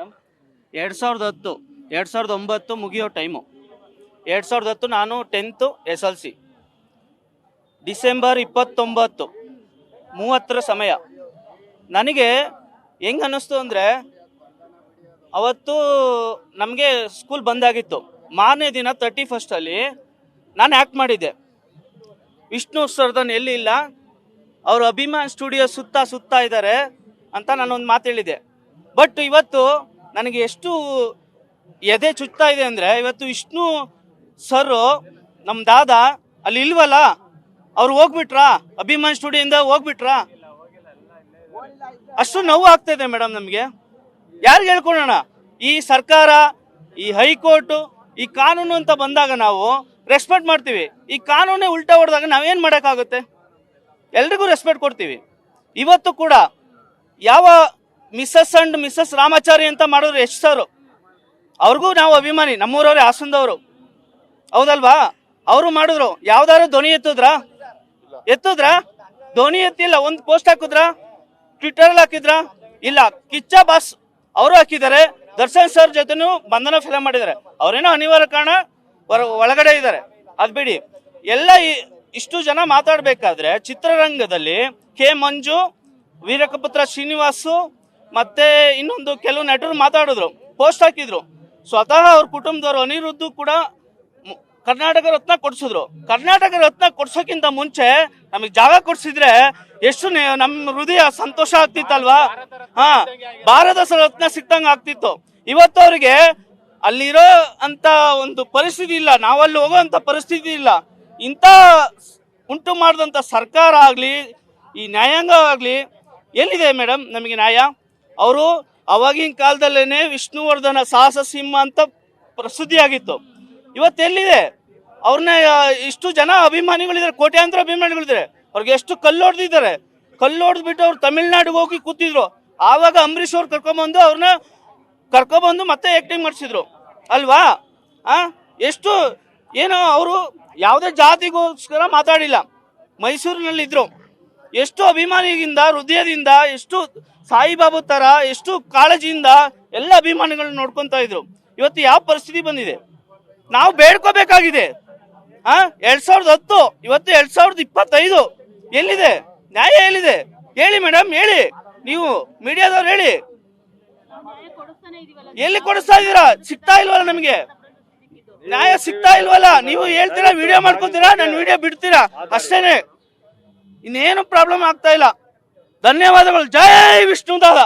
Madam. ಎರಡು ಸಾವಿರದ ಹತ್ತು, ಎರಡು ಸಾವಿರದ ಒಂಬತ್ತು ಮುಗಿಯೋ ಟೈಮು ಎರಡು ಸಾವಿರದ ಹತ್ತು ನಾನು tenth S L C. December ಇಪ್ಪತ್ತೊಂಬತ್ತು, ಮೂವತ್ತರ ಸಮಯ. ನನಗೆ ಹೆಂಗೆ ಅನ್ನಿಸ್ತು ಅಂದರೆ, ಅವತ್ತು ನಮಗೆ ಸ್ಕೂಲ್ ಬಂದಾಗಿತ್ತು. ಮಾರನೇ ದಿನ ತರ್ಟಿ ಫಸ್ಟಲ್ಲಿ ನಾನು ಆ್ಯಕ್ಟ್ ಮಾಡಿದ್ದೆ. ವಿಷ್ಣು ಸರ್ದನ್ ಎಲ್ಲಿ ಇಲ್ಲ ಅವರು ಅಭಿಮಾನ್ ಸ್ಟುಡಿಯೋ ಸುತ್ತ ಸುತ್ತಾ ಇದ್ದಾರೆ ಅಂತ ನಾನೊಂದು ಮಾತು ಹೇಳಿದೆ ಬಟ್ ಇವತ್ತು ನನಗೆ ಎಷ್ಟು ಎದೆ ಚುಚ್ತಾ ಇದೆ ಅಂದರೆ ಇವತ್ತು ವಿಷ್ಣು ಸರ್ ನಮ್ಮ ದಾದ ಅಲ್ಲಿ ಇಲ್ವಲ್ಲ, ಅವ್ರು ಹೋಗ್ಬಿಟ್ರಾ? ಅಭಿಮಾನ್ ಸ್ಟುಡಿಯೋಯಿಂದ ಹೋಗ್ಬಿಟ್ರಾ? ಅಷ್ಟು ನೋವು ಆಗ್ತಾ ಇದೆ ಮೇಡಮ್ ನಮಗೆ. ಯಾರಿಗೆ ಹೇಳ್ಕೊಳೋಣ ಈ ಸರ್ಕಾರ, ಈ ಹೈಕೋರ್ಟ್, ಈ ಕಾನೂನು ಅಂತ ಬಂದಾಗ ನಾವು ರೆಸ್ಪೆಕ್ಟ್ ಮಾಡ್ತೀವಿ. ಈ ಕಾನೂನೇ ಉಲ್ಟಾ ಹೊಡೆದಾಗ ನಾವೇನು ಮಾಡೋಕ್ಕಾಗುತ್ತೆ? ಎಲ್ರಿಗೂ ರೆಸ್ಪೆಕ್ಟ್ ಕೊಡ್ತೀವಿ. ಇವತ್ತು ಕೂಡ ಯಾವ ಮಿಸ್ಸಸ್ ಅಂಡ್ ಮಿಸ್ಸಸ್ ರಾಮಾಚಾರಿ ಅಂತ ಮಾಡಿದ್ರು ಎಷ್ಟು ಸರ್? ಅವ್ರಿಗೂ ನಾವು ಅಭಿಮಾನಿ, ನಮ್ಮೂರವ್ರೆ ಹಾಸನದವರು. ಹೌದಲ್ವಾ? ಅವರು ಮಾಡಿದ್ರು. ಯಾವ್ದಾದ್ರು ಧ್ವನಿ ಎತ್ತದ್ರ? ಎತ್ತಿದ್ರಾ? ಧ್ವನಿ ಎತ್ತಿಲ್ಲ. ಒಂದು ಪೋಸ್ಟ್ ಹಾಕಿದ್ರ? ಟ್ವಿಟರ್ ಹಾಕಿದ್ರ? ಇಲ್ಲ. ಕಿಚ್ಚ ಬಾಸ್ ಅವರು ಹಾಕಿದ್ದಾರೆ. ದರ್ಶನ್ ಸರ್ ಜೊತೆನೂ ಬಂಧನ ಫಿಲಂ ಮಾಡಿದ್ದಾರೆ. ಅವರೇನೋ ಅನಿವಾರ್ಯ ಕಾರಣ ಒಳಗಡೆ ಇದ್ದಾರೆ. ಅದ್ ಬಿಡಿ. ಎಲ್ಲ ಇಷ್ಟು ಜನ ಮಾತಾಡ್ಬೇಕಾದ್ರೆ ಚಿತ್ರರಂಗದಲ್ಲಿ ಕೆ ಮಂಜು, ವೀರಕಪುತ್ರ ಶ್ರೀನಿವಾಸು ಮತ್ತೆ ಇನ್ನೊಂದು ಕೆಲವು ನಟರು ಮಾತಾಡಿದ್ರು ಪೋಸ್ಟ್ ಹಾಕಿದ್ರು. ಸ್ವತಃ ಅವ್ರ ಕುಟುಂಬದವರು ಅನಿರುದ್ಧು ಕೂಡ ಕರ್ನಾಟಕ ರತ್ನ ಕೊಡ್ಸಿದ್ರು. ಕರ್ನಾಟಕ ರತ್ನ ಕೊಡ್ಸೋಕ್ಕಿಂತ ಮುಂಚೆ ನಮಗೆ ಜಾಗ ಕೊಡ್ಸಿದ್ರೆ ಎಷ್ಟು ನಮ್ಮ ಹೃದಯ ಸಂತೋಷ ಆಗ್ತಿತ್ತಲ್ವಾ? ಹಾ, ಭಾರತ ರತ್ನ ಸಿಕ್ತಂಗ ಆಗ್ತಿತ್ತು. ಇವತ್ತು ಅವರಿಗೆ ಅಲ್ಲಿರೋ ಅಂತ ಒಂದು ಪರಿಸ್ಥಿತಿ ಇಲ್ಲ, ನಾವಲ್ಲಿ ಹೋಗೋಂತ ಪರಿಸ್ಥಿತಿ ಇಲ್ಲ. ಇಂಥ ಉಂಟು ಮಾಡಿದಂಥ ಸರ್ಕಾರ ಆಗಲಿ, ಈ ನ್ಯಾಯಾಂಗ ಆಗಲಿ ಎಲ್ಲಿದೆ ಮೇಡಮ್ ನಮಗೆ ನ್ಯಾಯ? ಅವರು ಅವಾಗಿನ ಕಾಲದಲ್ಲೇನೆ ವಿಷ್ಣುವರ್ಧನ ಸಾಹಸ ಸಿಂಹ ಅಂತ ಪ್ರಸಿದ್ಧಿಯಾಗಿತ್ತು. ಇವತ್ತೆಲ್ಲಿದೆ ಅವ್ರನ್ನ ಇಷ್ಟು ಜನ ಅಭಿಮಾನಿಗಳಿದ್ದಾರೆ, ಕೋಟ್ಯಾಂತರ ಅಭಿಮಾನಿಗಳಿದ್ದಾರೆ. ಅವ್ರಿಗೆ ಎಷ್ಟು ಕಲ್ಲು ಹೊಡೆದಿದ್ದಾರೆ. ಕಲ್ಲು ಹೊಡೆದ್ಬಿಟ್ಟು ಅವ್ರು ತಮಿಳ್ನಾಡಿಗೆ ಹೋಗಿ ಕೂತಿದ್ರು. ಆವಾಗ ಅಂಬರೀಷ್ ಅವ್ರು ಕರ್ಕೊಂಬಂದು ಅವ್ರನ್ನ ಕರ್ಕೊಬಂದು ಮತ್ತೆ ಆ್ಯಕ್ಟಿಂಗ್ ಮಾಡಿಸಿದ್ರು. ಅಲ್ವಾ? ಆ? ಎಷ್ಟು, ಏನೋ ಅವರು ಯಾವುದೇ ಜಾತಿಗೋಸ್ಕರ ಮಾತಾಡಿಲ್ಲ. ಮೈಸೂರಿನಲ್ಲಿದ್ದರು ಎಷ್ಟು ಅಭಿಮಾನಿಯಿಂದ, ಹೃದಯದಿಂದ, ಎಷ್ಟು ಸಾಯಿಬಾಬು ತರ ಎಷ್ಟು ಕಾಳಜಿಯಿಂದ ಎಲ್ಲ ಅಭಿಮಾನಿಗಳನ್ನ ನೋಡ್ಕೊಂತ ಇದ್ರು. ಇವತ್ತು ಯಾವ ಪರಿಸ್ಥಿತಿ ಬಂದಿದೆ? ನಾವು ಬೇಡ್ಕೋಬೇಕಾಗಿದೆ. ಆ? ಎರಡ್ ಸಾವಿರದ ಹತ್ತು, ಇವತ್ತು ಎರಡ್ ಸಾವಿರದ ಇಪ್ಪತ್ತೈದು ಎಲ್ಲಿದೆ? ನ್ಯಾಯ ಎಲ್ಲಿದೆ? ಹೇಳಿ ಮೇಡಮ್ ಹೇಳಿ. ನೀವು ಮೀಡಿಯಾದವ್ರು ಹೇಳಿ. ಎಲ್ಲಿ ಕೊಡಿಸ್ತಾ ಇದೀರಾ ಸಿಗ್ತಾ ಇಲ್ವಲ್ಲ ನಮಗೆ? ನ್ಯಾಯ ಸಿಗ್ತಾ ಇಲ್ವಲ್ಲ? ನೀವು ಹೇಳ್ತೀರಾ ವಿಡಿಯೋ ಮಾಡ್ಕೊತೀರಾ, ನಾನು ವಿಡಿಯೋ ಬಿಡ್ತೀರಾ? ಅಷ್ಟೇನೆ. ಇನ್ನೇನು ಪ್ರಾಬ್ಲಮ್ ಆಗ್ತಾ ಇಲ್ಲ. ಧನ್ಯವಾದಗಳು. ಜೈ ವಿಷ್ಣುದಾದ